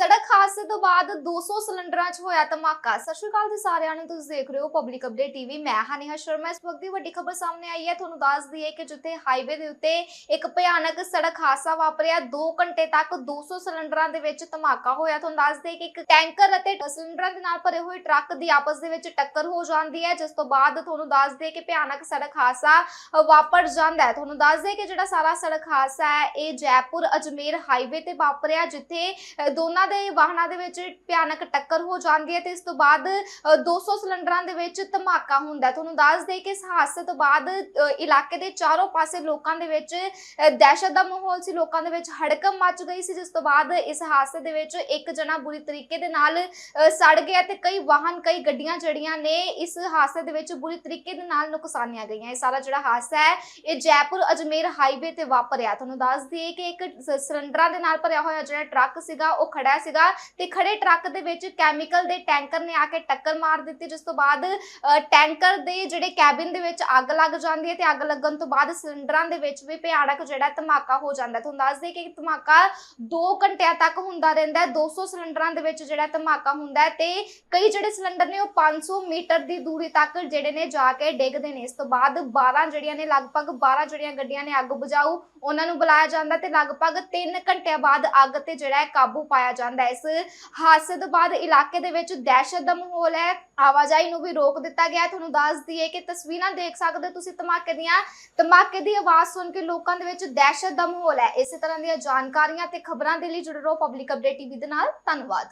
ਸੜਕ ਹਾਦਸੇ ਤੋਂ ਬਾਅਦ 200 ਸਿਲੰਡਰਾਂ 'ਚ ਹੋਇਆ ਧਮਾਕਾ। ਸਤਿ ਸ਼੍ਰੀ ਅਕਾਲ ਜੀ ਸਾਰਿਆਂ ਨੂੰ, ਤੁਸੀਂ ਦੇਖ ਰਹੇ ਹੋ ਪਬਲਿਕ ਅਪਡੇਟ ਟੀਵੀ ਮੈਂ ਹਾਂ ਨੇਹਾ ਸ਼ਰਮਾ। ਇਸ ਵਕਤ ਦੀ ਵੱਡੀ ਖਬਰ ਸਾਹਮਣੇ ਆਈ ਹੈ। ਤੁਹਾਨੂੰ ਦੱਸ ਦਈਏ ਕਿ ਜਿੱਥੇ ਹਾਈਵੇ ਦੇ ਉੱਤੇ ਇੱਕ ਭਿਆਨਕ ਸੜਕ ਹਾਦਸਾ ਵਾਪਰਿਆ 2 ਘੰਟੇ ਤੱਕ 200 ਸਿਲੰਡਰਾਂ ਦੇ ਵਿੱਚ ਧਮਾਕਾ ਹੋਇਆ। ਤੁਹਾਨੂੰ ਦੱਸ ਦਈਏ ਕਿ ਇੱਕ ਟੈਂਕਰ ਅਤੇ ਸਿਲੰਡਰਾਂ ਦੇ ਨਾਲ ਭਰੇ ਹੋਏ ਟਰੱਕ ਦੀ ਆਪਸ ਦੇ ਵਿੱਚ ਟੱਕਰ ਹੋ ਜਾਂਦੀ ਹੈ, ਜਿਸ ਤੋਂ ਬਾਅਦ ਤੁਹਾਨੂੰ ਦੱਸ ਦਈਏ ਕਿ ਭਿਆਨਕ ਸੜਕ ਹਾਦਸਾ ਵਾਪਰ ਜਾਂਦਾ ਹੈ। ਤੁਹਾਨੂੰ ਦੱਸ ਦਈਏ ਕਿ ਜਿਹੜਾ ਸਾਰਾ ਸੜਕ ਹਾਦਸਾ ਹੈ, ਇਹ ਜੈਪੁਰ ਅਜਮੇਰ ਹਾਈਵੇ ਤੇ ਵਾਪਰਿਆ, ਜਿੱਥੇ ਦੋਨਾਂ ਦੇ ਵਾਹਨਾਂ ਦੇ ਵਿੱਚ ਭਿਆਨਕ ਟੱਕਰ ਹੋ ਜਾਂਦੀ ਹੈ ਤੇ ਇਸ ਤੋਂ ਬਾਅਦ ਅ, 200 ਸਿਲੰਡਰਾਂ ਦੇ ਵਿੱਚ ਧਮਾਕਾ ਹੁੰਦਾ ਤੁਹਾਨੂੰ ਦੱਸ ਦੇ ਕਿ ਇਸ ਹਾਦਸੇ ਤੋਂ ਬਾਅਦ ਇਲਾਕੇ ਦੇ ਚਾਰੋਂ ਪਾਸੇ ਲੋਕਾਂ ਦੇ ਵਿੱਚ ਦਹਿਸ਼ਤ ਦਾ ਮਾਹੌਲ ਸੀ। ਲੋਕਾਂ ਦੇ ਵਿੱਚ ਹੜਕਮ ਮਚ ਗਈ ਸੀ ਜਿਸ ਤੋਂ ਬਾਅਦ ਇਸ ਹਾਦਸੇ ਦੇ ਵਿੱਚ ਇੱਕ ਜਣਾ ਬੁਰੀ ਤਰੀਕੇ ਦੇ ਨਾਲ ਸੜ ਗਿਆ ਤੇ ਕਈ ਵਾਹਨ ਕਈ ਗੱਡੀਆਂ ਜਿਹੜੀਆਂ ਨੇ ਇਸ ਹਾਦਸੇ ਦੇ ਵਿੱਚ ਬੁਰੀ ਤਰੀਕੇ ਦੇ ਨਾਲ ਨੁਕਸਾਨੀਆਂ ਗਈਆਂ। ਇਹ ਸਾਰਾ ਜਿਹੜਾ ਹਾਦਸਾ ਹੈ ਇਹ ਜੈਪੁਰ ਅਜਮੇਰ ਹਾਈਵੇ ਤੇ ਵਾਪਰਿਆ। ਤੁਹਾਨੂੰ ਦੱਸ ਦਈਏ ਕਿ ਇੱਕ ਸਿਲੰਡਰਾਂ ਦੇ ਨਾਲ ਭਰਿਆ ਹੋਇਆ ਜਿਹੜਾ ਟਰੱਕ ਸੀਗਾ ਉਹ ਖੜਾ ਸੀਗਾ ਤੇ ਖੜੇ ਟਰੱਕ ਦੇ ਵਿੱਚ ਕੈਮੀਕਲ ਦੇ ਟੈਂਕਰ ਨੇ ਆ ਕੇ ਟੱਕਰ ਮਾਰ ਦਿੱਤੀ, ਜਿਸ ਤੋਂ ਬਾਅਦ ਟੈਂਕਰ ਦੇ ਜਿਹੜੇ ਕੈਬਿਨ ਦੇ ਵਿੱਚ ਅੱਗ ਲੱਗ ਜਾਂਦੀ ਹੈ ਤੇ ਅੱਗ ਲੱਗਣ ਤੋਂ ਬਾਅਦ ਸਿਲੰਡਰਾਂ ਦੇ ਵਿੱਚ ਵੀ ਭਿਆਨਕ ਜਿਹੜਾ ਧਮਾਕਾ ਹੋ ਜਾਂਦਾ ਤੁਹਾਨੂੰ ਦੱਸ ਦਈਏ ਕਿ ਧਮਾਕਾ 2 ਘੰਟਿਆਂ ਤੱਕ ਹੁੰਦਾ ਰਹਿੰਦਾ ਹੈ 200 ਸਿਲੰਡਰਾਂ ਦੇ ਵਿੱਚ ਜਿਹੜਾ ਧਮਾਕਾ ਹੁੰਦਾ ਹੈ ਤੇ ਕਈ ਜਿਹੜੇ ਸਿਲੰਡਰ ਨੇ ਉਹ 500 ਮੀਟਰ ਦੀ ਦੂਰੀ ਤੱਕ ਜਿਹੜੇ ਨੇ ਜਾ ਕੇ ਡਿੱਗਦੇ ਨੇ। ਇਸ ਤੋਂ ਬਾਅਦ 12 ਜਿਹੜੀਆਂ ਨੇ, ਲਗਭਗ 12 ਜਿਹੜੀਆਂ ਗੱਡੀਆਂ ਨੇ ਅੱਗ ਬੁਝਾਊ, ਉਹਨਾਂ ਨੂੰ ਬੁਲਾਇਆ ਜਾਂਦਾ ਤੇ ਲਗਭਗ 3 ਘੰਟਿਆਂ ਬਾਅਦ ਅੱਗ ਤੇ ਜਿਹੜਾ ਹੈ ਕਾਬੂ ਪਾਇਆ ਜਾਂਦਾ ਹੈ। ਇਸ ਹਾਦਸੇ ਤੋਂ ਬਾਅਦ ਇਲਾਕੇ ਦੇ ਵਿੱਚ ਦਹਿਸ਼ਤ ਦਾ ਮਾਹੌਲ ਹੈ। ਆਵਾਜਾਈ ਨੂੰ ਵੀ ਰੋਕ ਦਿੱਤਾ ਗਿਆ ਤੁਹਾਨੂੰ ਦੱਸ ਦਈਏ ਕਿ ਤਸਵੀਰਾਂ ਦੇਖ ਸਕਦੇ ਹੋ ਤੁਸੀਂ ਧਮਾਕੇ ਦੀਆਂ। ਧਮਾਕੇ ਦੀ ਆਵਾਜ਼ ਸੁਣ ਕੇ ਲੋਕਾਂ ਦੇ ਵਿੱਚ ਦਹਿਸ਼ਤ ਦਾ ਮਾਹੌਲ ਹੈ। ਇਸੇ ਤਰ੍ਹਾਂ ਦੀਆਂ ਜਾਣਕਾਰੀਆਂ ਤੇ ਖਬਰਾਂ ਦੇ ਲਈ ਜੁੜੇ ਰਹੋ ਪਬਲਿਕ ਅਪਡੇਟ ਟੀਵੀ ਦੇ ਨਾਲ। ਧੰਨਵਾਦ।